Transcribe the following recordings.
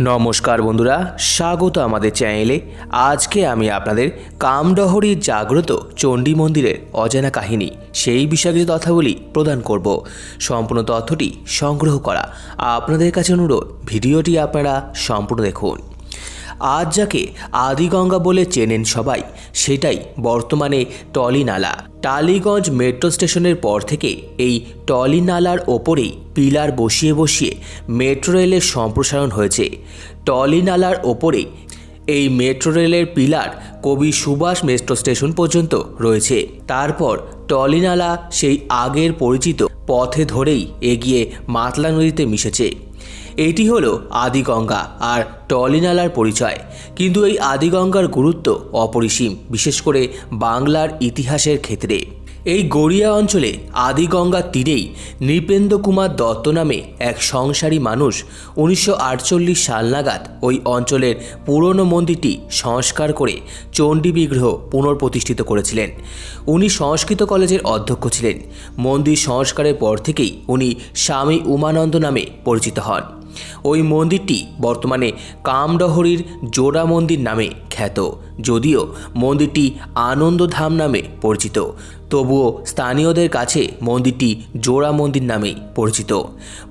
নমস্কার বন্ধুরা, স্বাগত আমাদের চ্যানেলে। আজকে আমি আপনাদের কামডহরি জাগ্রত চণ্ডী মন্দিরের অজানা কাহিনী, সেই বিষয়ে কিছু তথ্যাবলী প্রদান করব। সম্পূর্ণ তথ্যটি সংগ্রহ করা। আপনাদের কাছে অনুরোধ, ভিডিওটি আপনারা সম্পূর্ণ দেখুন। আজ যাকে আদিগঙ্গা বলে চেনেন সবাই, সেটাই বর্তমানে টলিনালা। টালিগঞ্জ মেট্রো স্টেশনের পর থেকে এই টলিনালার ওপরেই পিলার বসিয়ে বসিয়ে মেট্রো রেলের সম্প্রসারণ হয়েছে। টলিনালার ওপরেই এই মেট্রো রেলের পিলার কবি সুভাষ মেট্রো স্টেশন পর্যন্ত রয়েছে। তারপর টলিনালা সেই আগের পরিচিত পথে ধরেই এগিয়ে মাতলা নদীতে মিশেছে। এটি হলো আদিগঙ্গা আর টলিনালার পরিচয়। কিন্তু এই আদিগঙ্গার গুরুত্ব অপরিসীম, বিশেষ করে বাংলার ইতিহাসের ক্ষেত্রে। এই গড়িয়া অঞ্চলে আদিগঙ্গার তীরেই নৃপেন্দ্র কুমার দত্ত নামে এক সংসারী মানুষ উনিশশো আটচল্লিশ সাল নাগাদ ওই অঞ্চলের পুরনো মন্দিরটি সংস্কার করে চণ্ডী বিগ্রহ পুনঃপ্রতিষ্ঠিত করেছিলেন। উনি সংস্কৃত কলেজের অধ্যক্ষ ছিলেন। মন্দির সংস্কারের পর থেকেই উনি স্বামী উমানন্দ নামে পরিচিত হন। ওই মন্দিরটি বর্তমানে কামডহরির জোড়া মন্দির নামে খ্যাত, যদিও মন্দিরটি আনন্দধাম নামে পরিচিত। তবুও স্থানীয়দের কাছে মন্দিরটি জোড়া মন্দির নামেই পরিচিত।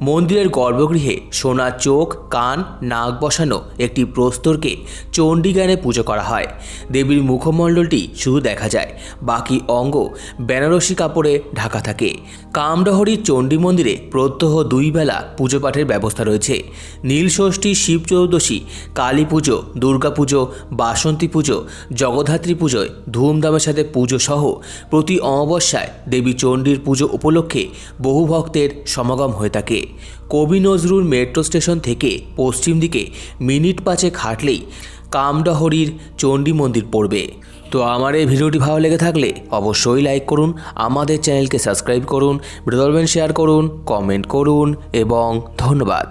মন্দিরের গর্ভগৃহে সোনার চোখ, কান, নাক বসানো একটি প্রস্তরকে চণ্ডীজ্ঞানে পুজো করা হয়। দেবীর মুখমণ্ডলটি শুধু দেখা যায়, বাকি অঙ্গ বেনারসি কাপড়ে ঢাকা থাকে। কামডহরির চণ্ডী মন্দিরে প্রত্যহ দুই বেলা পুজো পাঠের ব্যবস্থা রয়েছে। নীলষষ্ঠী শিব চৌদশী কালী পুজো, দুর্গা পুজো বাসন্তী পুজো, জগদ্ধাত্রী পুজোয় ধুমধামের সাথে পুজো সহ প্রতি অমাবস্যায় দেবী চণ্ডীর পুজো উপলক্ষে বহু ভক্তের সমাগম হয়ে থাকে। কবি নজরুল মেট্রো স্টেশন থেকে পশ্চিম দিকে মিনিট পাঁচেক খাটলেই কামডহরির চণ্ডী মন্দির পড়বে। তো আমার এই ভিডিওটি ভালো লেগে থাকলে অবশ্যই লাইক করুন, আমাদের চ্যানেলকে সাবস্ক্রাইব করুন ভিডিও শেয়ার করুন, কমেন্ট করুন এবং ধন্যবাদ।